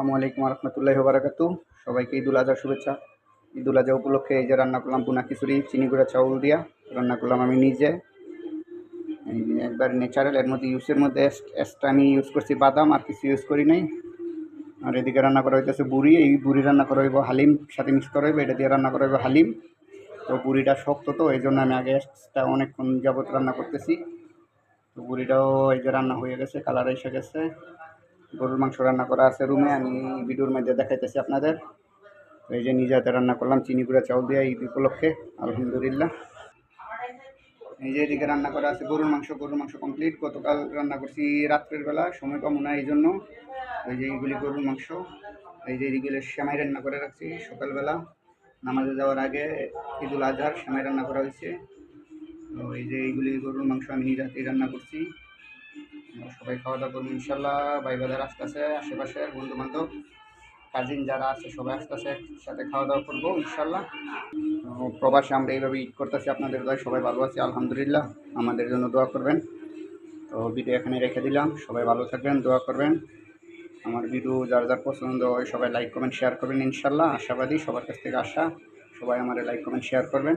আসসালামু আলাইকুম রহমতুল্লাহ বারাকাতু সবাইকে ঈদুল আজহার শুভেচ্ছা। ঈদুল আজহা উপলক্ষে এই যে রান্না করলাম পুনা খিচুড়ি, চিনি গুঁড়া, চাউল দিয়া রান্না করলাম আমি নিজে। একবার ন্যাচারাল এর মধ্যে ইউজের মধ্যে এক্সট্রা আমি ইউজ করছি বাদাম, আর কিছু ইউজ করি নাই। আর এদিকে রান্না করা হইতেছে বুড়ি, এই বুড়ি রান্না করা হইব হালিম, সাথে মিক্স করা হইব, এটা দিয়ে রান্না করা হইব হালিম। তো বুড়িটা শক্ত তো, এই জন্য আমি আগে এক্সট্রা অনেকক্ষণ যাবত রান্না করতেছি। তো বুড়িটাও এই যে রান্না হয়ে গেছে কালার এসে গেছে। গরুর মাংস রান্না করা আছে রুমে, আমি ভিডিওর মধ্যে দেখাইতেছি আপনাদের। এই যে নিজে হাতে রান্না করলাম, চিনি গুঁড়া, চাউল দিয়ে ঈদ উপলক্ষে, আলহামদুলিল্লাহ। এই যে এদিকে রান্না করা আছে গরুর মাংস গরুর মাংস কমপ্লিট গতকাল রান্না করছি রাত্রের বেলা, সময় কম না এই জন্য। এই যে এইগুলি গরুর মাংস, এই যে এদিকে সেমাই রান্না করে রাখছি সকালবেলা। নামাজে যাওয়ার আগে ঈদুল আজহার সেমাই রান্না করা হয়েছে। তো এই যে এইগুলি গরুর মাংস আমি নিজে হাতেই রান্না করছি। সবাই খাওয়া দাওয়া করব ইনশাল্লাহ। ভাই বাজার আসতেছে, আশেপাশের বন্ধু বান্ধব কাজিন যারা আছে, সবাই আসতেছে, একসাথে খাওয়া দাওয়া করব, ইনশাল্লাহ। প্রবাসে আমরা এইভাবে ঈদ করতেছি, আপনাদের দয় সবাই ভালো আছি, আলহামদুলিল্লাহ। আমাদের জন্য দোয়া করবেন। তো ভিডিও এখানে রেখে দিলাম, সবাই ভালো থাকবেন, দোয়া করবেন। আমার ভিডিও যার যার পছন্দ হয়, সবাই লাইক কমেন্ট শেয়ার করবেন, ইনশাল্লাহ। আশাবাদী সবার কাছ থেকে আশা, সবাই আমার লাইক কমেন্ট শেয়ার করবেন।